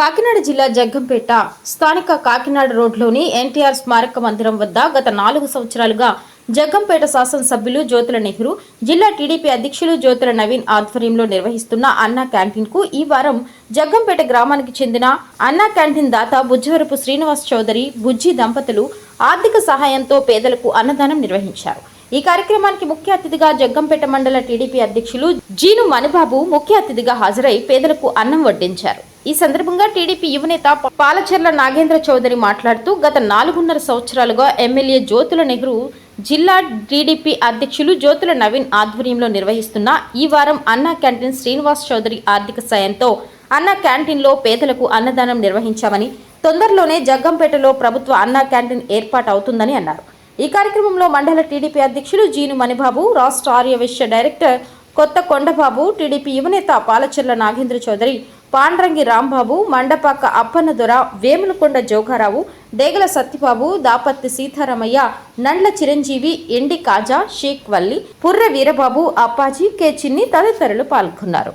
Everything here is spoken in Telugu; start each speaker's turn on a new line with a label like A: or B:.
A: కాకినాడ జిల్లా జగ్గంపేట స్థానిక కాకినాడ రోడ్లోని ఎన్టీఆర్ స్మారక మందిరం వద్ద గత నాలుగు సంవత్సరాలుగా జగ్గంపేట శాసనసభ్యులు జ్యోతుల నెహ్రూ జిల్లా టీడీపీ అధ్యక్షులు జ్యోతుల నవీన్ ఆధ్వర్యంలో నిర్వహిస్తున్న అన్నా క్యాంటీన్కు ఈ వారం జగ్గంపేట గ్రామానికి చెందిన అన్నా క్యాంటీన్ దాత బుజ్జవరపు శ్రీనివాస్ చౌదరి బుజ్జి దంపతులు ఆర్థిక సహాయంతో పేదలకు అన్నదానం నిర్వహించారు. ఈ కార్యక్రమానికి ముఖ్య అతిథిగా జగ్గంపేట మండల టీడీపీ అధ్యక్షులు జీను మణిబాబు ముఖ్య అతిథిగా హాజరై పేదలకు అన్నం వడ్డించారు. ఈ సందర్భంగా టీడీపీ యువనేత పాలచెర్ల నాగేంద్ర చౌదరి మాట్లాడుతూ గత నాలుగున్నర సంవత్సరాలుగా ఎమ్మెల్యే జ్యోతుల నెహ్రూ జిల్లా టీడీపీ అధ్యక్షులు జ్యోతుల నవీన్ ఆధ్వర్యంలో నిర్వహిస్తున్న ఈ వారం అన్నా క్యాంటీన్ శ్రీనివాస్ చౌదరి ఆర్థిక సాయంతో అన్నా క్యాంటీన్లో పేదలకు అన్నదానం నిర్వహించామని తొందరలోనే జగ్గంపేటలో ప్రభుత్వ అన్నా క్యాంటీన్ ఏర్పాటు అవుతుందని అన్నారు. ఈ కార్యక్రమంలో మండల టీడీపీ అధ్యక్షులు జీను మణిబాబు రాష్ట్ర ఆర్యవైశ్య డైరెక్టర్ కొత్త కొండబాబు టీడీపీ యువనేత పాలచెర్ల నాగేంద్ర చౌదరి పాండ్రంగి రాంబాబు మండపాక అప్పన్నదొర వేములకొండ జోగారావు దేగల సత్యబాబు దాపత్తి సీతారామయ్య నండ్ల చిరంజీవి ఎండి కాజా షేక్ వల్లి పుర్ర వీరబాబు అప్పాజీ కే చిన్ని తదితరులు పాల్గొన్నారు.